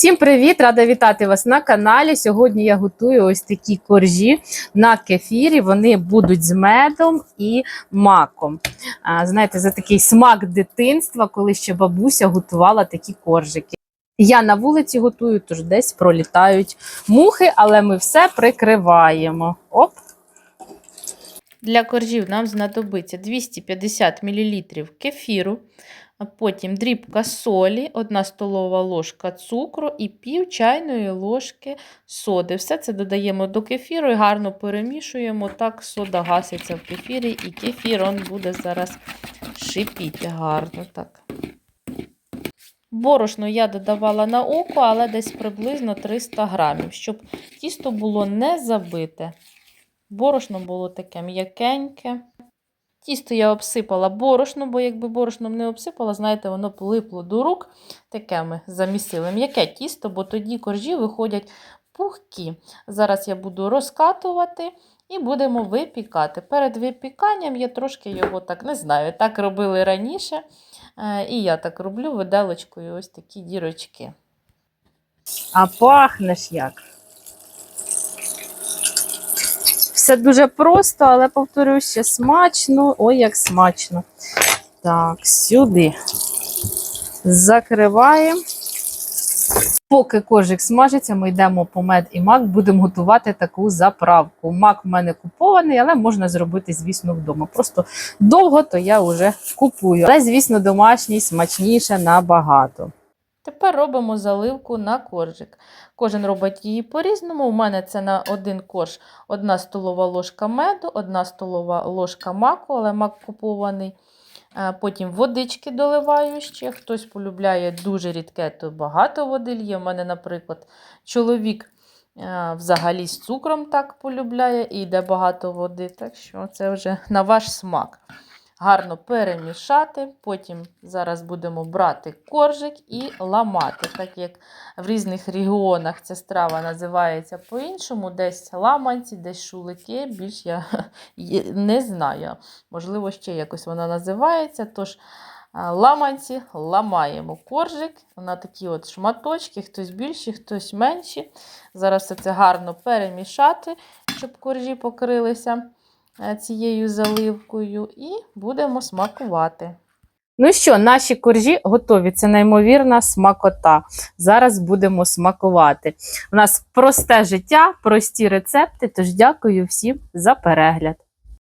Всім привіт! Рада вітати вас на каналі. Сьогодні я готую ось такі коржі на кефірі. Вони будуть з медом і маком. А, знаєте, за такий смак дитинства, коли ще бабуся готувала такі коржики. Я на вулиці готую, тож десь пролітають мухи, але ми все прикриваємо. Оп! Для коржів нам знадобиться 250 мл кефіру, потім дрібка солі, 1 столова ложка цукру і пів чайної ложки соди. Все це додаємо до кефіру і гарно перемішуємо. Так сода гаситься в кефірі, і кефір он буде зараз шипіти гарно. так. Борошно я додавала на око, але десь приблизно 300 грамів, щоб тісто було не забите. Борошно було таке м'якеньке. Тісто я обсипала борошном, бо якби борошном не обсипала, знаєте, воно б липло до рук. Таке ми замісили м'яке тісто, бо тоді коржі виходять пухкі. Зараз я буду розкатувати і будемо випікати. Перед випіканням я трошки його так не знаю, так робили раніше. Е, І я так роблю виделочкою ось такі дірочки. А пахнеш як. Все дуже просто, але повторюсь, ще смачно. Ой, як смачно. Так, сюди. Закриваємо. Поки коржик смажиться, ми йдемо по мед і мак, будемо готувати таку заправку. Мак в мене купований, але можна зробити, звісно, вдома. Просто довго то я вже купую. Але, звісно, домашній смачніше набагато. Тепер робимо заливку на коржик. Кожен робить її по-різному. У мене це на один корж 1 столова ложка меду, 1 столова ложка маку, але мак купований. Е, Потім водички доливаю ще. Хтось полюбляє дуже рідке, то багато води лє. У мене, наприклад, чоловік е, взагалі з цукром так полюбляє і йде багато води. Так що це вже на ваш смак гарно перемішати. Потім зараз будемо брати коржик і ламати. Так як в різних регіонах ця страва називається по-іншому, десь ламанці, десь шулики. Більш я не знаю. Можливо, ще якось вона називається. Тож ламанці ламаємо коржик на такі от шматочки, хтось більші, хтось менші. Зараз все це гарно перемішати, щоб коржі покрилися цією заливкою, і будемо смакувати. Ну що, наші коржі готові. Це неймовірна смакота. Зараз будемо смакувати. У нас просте життя, прості рецепти. Тож дякую всім за перегляд.